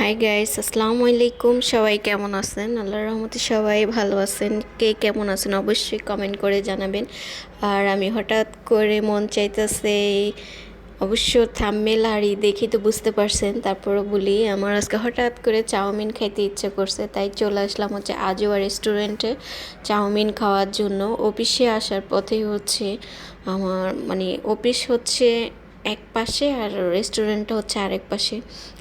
Hi guys আসসালামু আলাইকুম সবাই কেমন আছেন? আল্লাহর রহমতে সবাই ভালো আছেন। কে কেমন আছেন অবশ্যই কমেন্ট করে জানাবেন। আর আমি হঠাৎ করে মন চাইতেছে অবশ্য থাম্মেল হাড়ি দেখি তো বুঝতে পারছেন তারপরে বলি, আমার আজকে হঠাৎ করে চাউমিন খাইতে ইচ্ছে করছে, তাই চলে আসলাম হচ্ছে আজোয়া রেস্টুরেন্টে চাউমিন খাওয়ার জন্য। অফিসে আসার পথেই হচ্ছে আমার মানে অফিস হচ্ছে এক পাশে আর রেস্টুরেন্টটা হচ্ছে আরেক পাশে।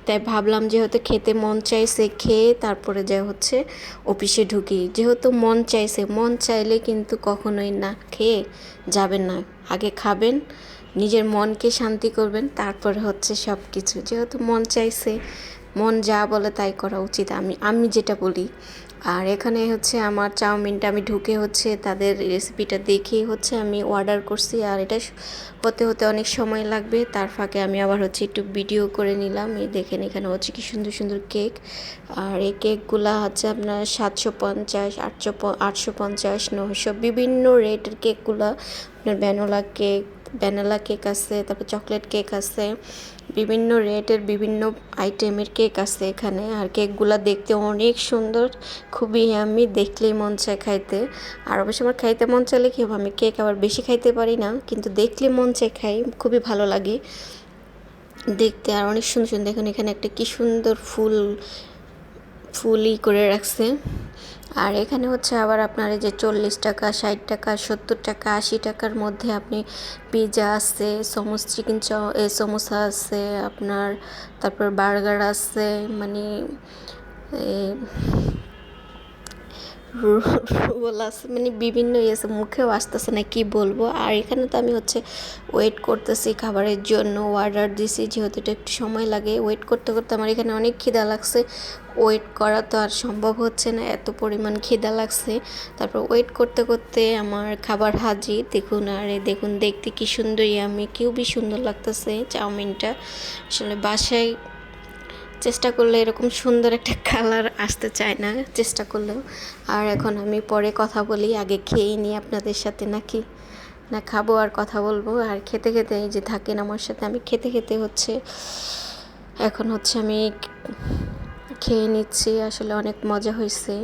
তাই ভাবলাম যেহেতু খেতে মন চাইছে, খেয়ে তারপরে যা হচ্ছে অফিসে ঢুকি। যেহেতু মন চাইছে, মন চাইলে কিন্তু কখনোই না খেয়ে যাবেন না। আগে খাবেন, নিজের মনকে শান্তি করবেন, তারপরে হচ্ছে সব কিছু যেহেতু মন চাইছে, মন যা বলে তাই করা উচিত। আমি আমি যেটা বলি আর এখানে হচ্ছে আমার চাউমিনটা আমি ঢুকে হচ্ছে তাদের রেসিপিটা দেখে হচ্ছে আমি অর্ডার করছি। আর এটা হতে হতে অনেক সময় লাগবে। তার ফাঁকে আমি আবার হচ্ছে একটু ভিডিও করে নিলাম। এই দেখেন এখানে হচ্ছে কি সুন্দর সুন্দর কেক আর এই কেকগুলো হচ্ছে আপনার সাতশো পঞ্চাশ, আটশো আটশো পঞ্চাশ নশো বিভিন্ন রেটের কেকগুলো আপনার ভ্যানোলা কেক ভ্যানিলা কেক আছে, তারপর চকলেট কেক আছে, বিভিন্ন রেটের বিভিন্ন আইটেমের কেক আছে এখানে। আর কেকগুলো দেখতে অনেক সুন্দর, খুবই আমি দেখলেই মন চায় খাইতে। আর অবশ্য আমার খাইতে মন চাইলে কি হবে, আমি কেক আবার বেশি খাইতে পারি না, কিন্তু দেখলে মন চায় খাই, খুবই ভালো লাগে। দেখতে আর অনেক সুন্দর সুন্দর, দেখুন এখানে একটা কি সুন্দর ফুল ফুলই করে রাখছে। আর এখানে হচ্ছে আবার আপনার এই যে চল্লিশ টাকা, ষাট টাকা, সত্তর টাকা, আশি টাকার মধ্যে আপনি পিজা আছে, সমোস চিকেন চ সমোসা আছে, আপনার তারপর বার্গার আছে মানে রোল আছে মানে বিভিন্ন ইয়ে মুখেও আসতেছে না, কি বলব? আর এখানে তো আমি হচ্ছে ওয়েট করতেছি খাবারের জন্য অর্ডার দিছি, যেহেতু এটা একটু সময় লাগে। ওয়েট করতে করতে আমার এখানে অনেক খিদা লাগছে। ওয়েট করা তো আর সম্ভব হচ্ছে না, এত পরিমাণ খিদা লাগছে। তারপর ওয়েট করতে করতে আমার খাবার হাজি দেখুন, আর দেখুন, দেখতে কি সুন্দর, আমি খুবই সুন্দর লাগতেছে চাউমিনটা। আসলে বাসায় চেষ্টা করলে এরকম সুন্দর একটা কালার আসতে চায় না, চেষ্টা করলেও। আর এখন আমি পরে কথা বলি, আগে খেয়েই নিই আপনাদের সাথে নাকি? না খাব আর কথা বলব। আর খেতে খেতে এই যে থাকেন আমার সাথে, আমি খেতে খেতে হচ্ছে, এখন হচ্ছে আমি খেয়ে নিচ্ছি, আসলে অনেক মজা হয়েছে।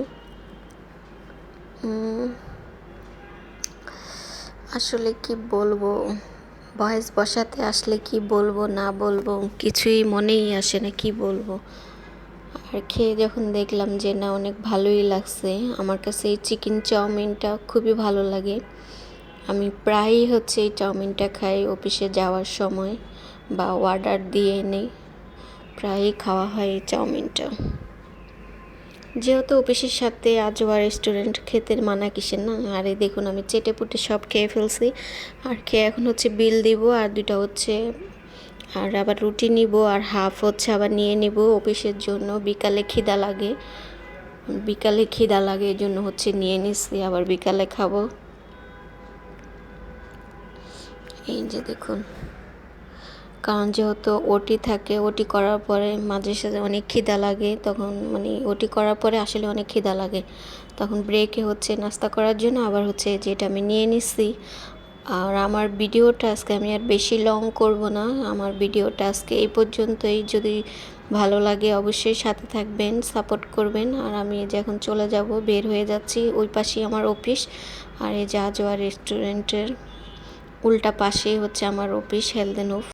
আসলে কি বলব? ভয়েস বসাতে আসলে কি বলব, না বলব, কিছুই মনেই আসে না কি বলব। আর খেয়ে যখন দেখলাম যে না, অনেক ভালোই লাগছে, আমার কাছে এই চিকেন চাউমিনটা খুবই ভালো লাগে। আমি প্রায়ই হচ্ছে এই চাউমিনটা খাই অফিসে যাওয়ার সময় বা অর্ডার দিয়ে নেই প্রায়ই খাওয়া হয় এই চাউমিনটা। যেহেতু অফিসের সাথে আজওয়া রেস্টুরেন্ট খেতে মানা কিসের না, আর এই দেখুন আমি চেটে পুটে সব খেয়ে ফেলছি। আর খেয়ে এখন হচ্ছে বিল দিব, আর দুটা হচ্ছে, আর আবার রুটি নিব, আর হাফ হচ্ছে আবার নিয়ে নিব অফিসের জন্য। বিকালে খিদা লাগে, বিকালে খিদা লাগে, এই জন্য হচ্ছে নিয়ে নিচ্ছি আবার বিকালে খাব। এই যে দেখুন। কারণ যেহেতু ওটি থাকে ওটি করার পরে মাঝে সাঝে অনেক খিদা লাগে, তখন মানে ওটি করার পরে আসলে অনেক খিদা লাগে। তখন ব্রেকে হচ্ছে নাস্তা করার জন্য আবার হচ্ছে যেটা আমি নিয়ে নিচ্ছি আর আমার ভিডিওটা আজকে আমি আর বেশি লং করব না, আমার ভিডিওটা আজকে এই পর্যন্তই। যদি ভালো লাগে অবশ্যই সাথে থাকবেন সাপোর্ট করবেন। আর আমি যে এখন চলে যাব, বের হয়ে যাচ্ছি ওই পাশেই আমার অফিস আর এই যা রেস্টুরেন্টের উল্টা পাশেই হচ্ছে আমার অফিস অ্যান্ড